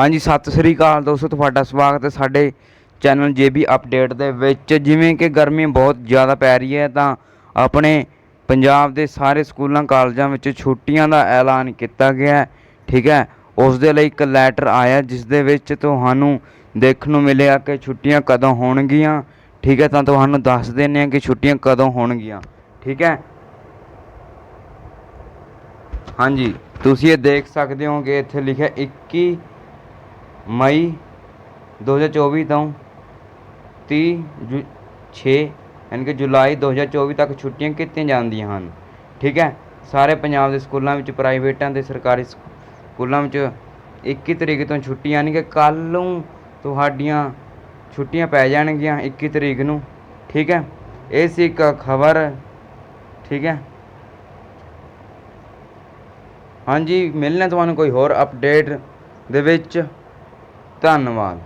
ਹਾਂਜੀ, ਸਤਿ ਸ੍ਰੀ ਅਕਾਲ ਦੋਸਤੋ, ਤੁਹਾਡਾ ਸਵਾਗਤ ਹੈ ਸਾਡੇ ਚੈਨਲ ਜੇਬੀ ਅਪਡੇਟ ਦੇ ਵਿੱਚ। ਜਿਵੇਂ ਕਿ ਗਰਮੀ ਬਹੁਤ ਜ਼ਿਆਦਾ ਪੈ ਰਹੀ ਹੈ, ਤਾਂ ਆਪਣੇ ਪੰਜਾਬ ਦੇ ਸਾਰੇ ਸਕੂਲਾਂ, ਕਾਲਜਾਂ ਵਿੱਚ ਛੁੱਟੀਆਂ ਦਾ ਐਲਾਨ ਕੀਤਾ ਗਿਆ ਹੈ, ਠੀਕ ਹੈ? ਉਸ ਦੇ ਲਈ ਇੱਕ ਲੈਟਰ ਆਇਆ, ਜਿਸ ਦੇ ਵਿੱਚ ਤੁਹਾਨੂੰ ਦੇਖਣ ਨੂੰ ਮਿਲਿਆ ਕਿ ਛੁੱਟੀਆਂ ਕਦੋਂ ਹੋਣਗੀਆਂ, ਠੀਕ ਹੈ? ਤਾਂ ਤੁਹਾਨੂੰ ਦੱਸ ਦਿੰਦੇ ਹਾਂ ਕਿ ਛੁੱਟੀਆਂ ਕਦੋਂ ਹੋਣਗੀਆਂ, ਠੀਕ ਹੈ? ਹਾਂਜੀ, ਤੁਸੀਂ ਇਹ ਦੇਖ ਸਕਦੇ ਹੋ ਕਿ ਇੱਥੇ ਲਿਖਿਆ 21 ਮਈ 2024 ਤੋਂ ਤੀਹ ਜੁ ਛੇ, ਯਾਨੀ ਕਿ ਜੁਲਾਈ 2024 ਤੱਕ ਛੁੱਟੀਆਂ ਕੀਤੀਆਂ ਜਾਂਦੀਆਂ ਹਨ। ਠੀਕ ਹੈ? ਸਾਰੇ ਪੰਜਾਬ ਦੇ ਸਕੂਲਾਂ ਵਿੱਚ, ਪ੍ਰਾਈਵੇਟਾਂ ਅਤੇ ਸਰਕਾਰੀ ਸਕੂਲਾਂ ਵਿੱਚ 21 ਤਰੀਕ ਤੋਂ ਛੁੱਟੀ ਯਾਨੀ ਕਿ ਕੱਲ੍ਹ ਨੂੰ ਤੁਹਾਡੀਆਂ ਛੁੱਟੀਆਂ ਪੈ ਜਾਣਗੀਆਂ 21 ਤਰੀਕ ਨੂੰ। ਠੀਕ ਹੈ? ਇਹ ਸੀ ਇੱਕ ਖਬਰ। ਠੀਕ ਹੈ? ਹਾਂਜੀ ਮਿਲਣਾ ਤੁਹਾਨੂੰ ਕੋਈ ਹੋਰ ਅਪਡੇਟ ਦੇ ਵਿੱਚ। ਧੰਨਵਾਦ।